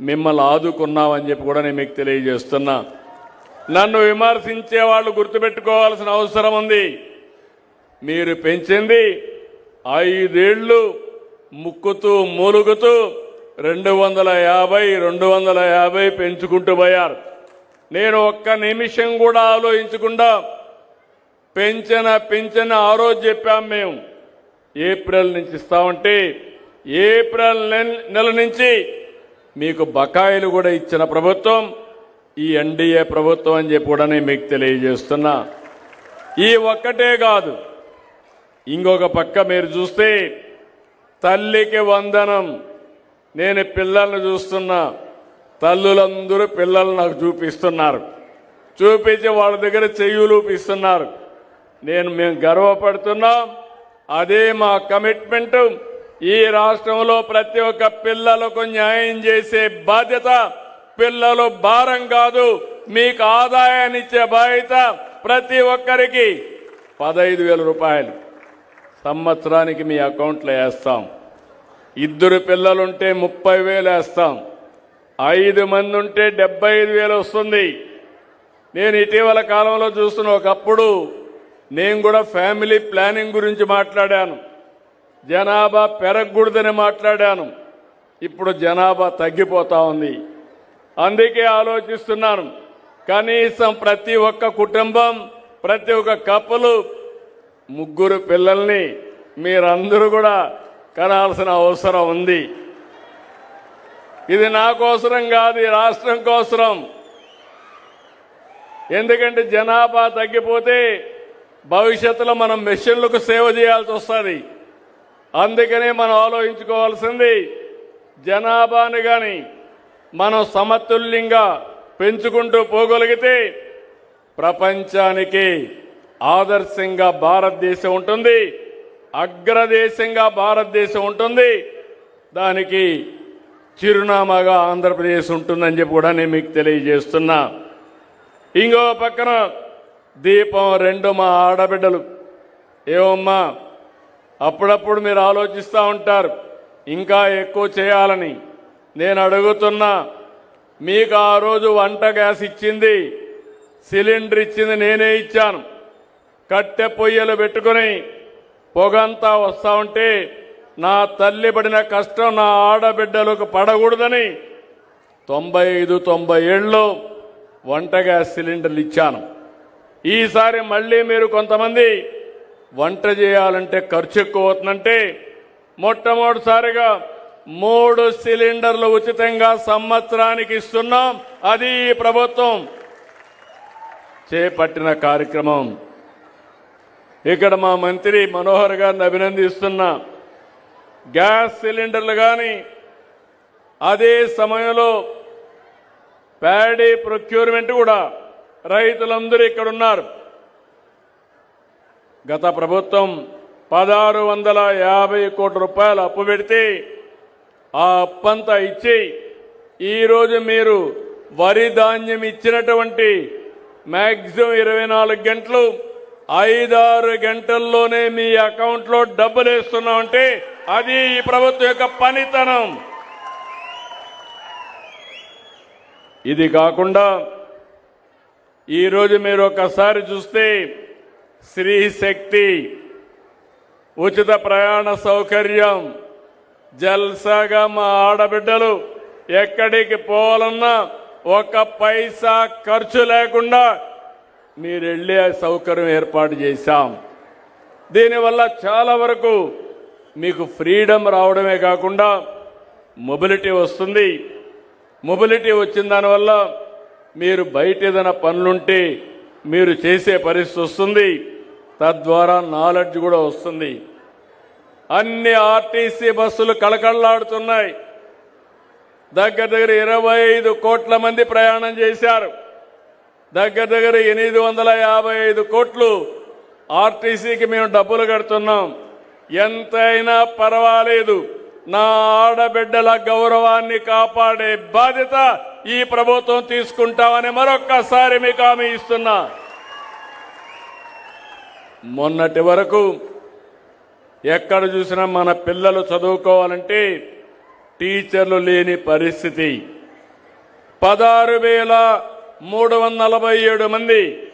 మిమ్మల్ని ఆదుకున్నామని చెప్పి కూడా నేను మీకు తెలియజేస్తున్నా. నన్ను విమర్శించే వాళ్ళు గుర్తుపెట్టుకోవాల్సిన అవసరం ఉంది. మీరు పెంచింది ఐదేళ్ళు ముక్కుతూ మూలుగుతూ రెండు వందల యాభై రెండు వందల యాభై పెంచుకుంటూ పోయారు. నేను ఒక్క నిమిషం కూడా ఆలోచించకుండా పెంచిన పెంచిన ఆ రోజు చెప్పాం మేము. ఏప్రిల్ నుంచి ఇస్తామంటే ఏప్రిల్ నెల- నెల నుంచి మీకు బకాయిలు కూడా ఇచ్చిన ప్రభుత్వం ఈ ఎన్డీఏ ప్రభుత్వం అని చెప్పి కూడా నేను మీకు తెలియజేస్తున్నా. ఈ ఒక్కటే కాదు ఇంకొక పక్క మీరు చూస్తే తల్లికి వందనం. నేను పిల్లల్ని చూస్తున్నా తల్లులందరూ పిల్లలు నాకు చూపిస్తున్నారు. చూపించి వాళ్ళ దగ్గర చెయ్యులూపిస్తున్నారు నేను మేము గర్వపడుతున్నాం అదే మా కమిట్మెంటు. ఈ రాష్ట్రంలో ప్రతి ఒక్క పిల్లలకు న్యాయం చేసే బాధ్యత పిల్లలు భారం కాదు. మీకు ఆదాయాన్ని ఇచ్చే బాధ్యత ప్రతి ఒక్కరికి. పదహైదు వేల రూపాయలు సంవత్సరానికి మీ అకౌంట్లో వేస్తాం. ఇద్దరు పిల్లలుంటే ముప్పై వేలు వేస్తాం. ఐదు మంది ఉంటే డెబ్బై ఐదు వేలు వస్తుంది. నేను ఇటీవల కాలంలో చూస్తున్న ఒకప్పుడు నేను కూడా ఫ్యామిలీ ప్లానింగ్ గురించి మాట్లాడాను. జనాభా పెరగకూడదని మాట్లాడాను. ఇప్పుడు జనాభా తగ్గిపోతా ఉంది. అందుకే ఆలోచిస్తున్నాను. కనీసం ప్రతి ఒక్క కుటుంబం ప్రతి ఒక్క కప్పులు ముగ్గురు పిల్లల్ని మీరందరూ కూడా కనాల్సిన అవసరం ఉంది. ఇది నా కోసరం కాదు ఈ రాష్ట్రం కోసరం. ఎందుకంటే జనాభా తగ్గిపోతే భవిష్యత్తులో మనం మెషిన్లకు సేవ చేయాల్సి వస్తుంది. అందుకనే మనం ఆలోచించుకోవాల్సింది జనాభాని కానీ మనం సమతుల్యంగా పెంచుకుంటూ పోగలిగితే ప్రపంచానికి ఆదర్శంగా భారతదేశం ఉంటుంది అగ్రదేశంగా భారతదేశం ఉంటుంది దానికి చిరునామాగా ఆంధ్రప్రదేశ్ ఉంటుందని చెప్పి కూడా నేను మీకు తెలియజేస్తున్నా. ఇంకో పక్కన దీపం రెండు మా ఆడబిడ్డలు. ఏమమ్మా అప్పుడప్పుడు మీరు ఆలోచిస్తూ ఉంటారు ఇంకా ఎక్కువ చేయాలని. నేను అడుగుతున్నా మీకు ఆ రోజు వంట గ్యాస్ ఇచ్చింది సిలిండర్ ఇచ్చింది నేనే ఇచ్చాను. కట్టె పొయ్యలు పెట్టుకుని పొగంతా వస్తూ ఉంటే నా తల్లి పడిన కష్టం నా ఆడబిడ్డలకు పడకూడదని తొంభై ఐదు తొంభై ఏళ్ళు వంట గ్యాస్ సిలిండర్లు ఇచ్చాను. ఈసారి మళ్ళీ మీరు కొంతమంది వంట చేయాలంటే ఖర్చు ఎక్కువ అవుతుందంటే మొట్టమొదటిసారిగా మూడు సిలిండర్లు ఉచితంగా సంవత్సరానికి ఇస్తున్నాం. అది ఈ ప్రభుత్వం. చేపట్టిన కార్యక్రమం. ఇక్కడ మా మంత్రి మనోహర్ గారిని అభినందిస్తున్నా. గ్యాస్ సిలిండర్లు కానీ అదే సమయంలో ప్యాడీ ప్రొక్యూర్మెంట్ కూడా రైతులందరూ ఇక్కడ ఉన్నారు గత ప్రభుత్వం పదహారు వందల యాభై కోట్ల రూపాయలు అప్పు పెడితే ఆ అప్పంతా ఇచ్చి ఈరోజు మీరు వరి ధాన్యం ఇచ్చినటువంటి మ్యాక్సిమం ఇరవై నాలుగు గంటలు ఐదారు గంటల్లోనే మీ అకౌంట్లో డబ్బులు వేస్తున్నామంటే అది ఈ ప్రభుత్వం యొక్క పనితనం. ఇది కాకుండా ఈరోజు మీరు ఒకసారి చూస్తే శక్తి ఉచిత ప్రయాణ సౌకర్యం జల్సాగా మా ఆడబిడ్డలు ఎక్కడికి పోవాలన్నా ఒక పైసా ఖర్చు లేకుండా మీరు వెళ్ళే సౌకర్యం ఏర్పాటు చేశాం. దీనివల్ల చాలా వరకు మీకు ఫ్రీడమ్ రావడమే కాకుండా మొబిలిటీ వస్తుంది. మొబిలిటీ వచ్చిన దానివల్ల మీరు బయట ఏదైనా పనులుంటే మీరు చేసే పరిస్థితి వస్తుంది. తద్వారా నాలెడ్జ్ కూడా వస్తుంది. అన్ని ఆర్టీసీ బస్సులు కళకళలాడుతున్నాయి. దగ్గర దగ్గర ఇరవై ఐదు కోట్ల మంది ప్రయాణం చేశారు. దగ్గర దగ్గర ఎనిమిది వందల యాభై ఐదు కోట్లు ఆర్టీసీకి మేము డబ్బులు కడుతున్నాం. ఎంతైనా పర్వాలేదు. నా ఆడబిడ్డల గౌరవాన్ని కాపాడే బాధ్యత ఈ ప్రభుత్వం తీసుకుంటామని మరొక్కసారి మీకు హామీ ఇస్తున్నా. మొన్నటి వరకు ఎక్కడ చూసినా మన పిల్లలు చదువుకోవాలంటే టీచర్లు లేని పరిస్థితి. పదహారు వేల మూడు వందల నలభై ఏడు మంది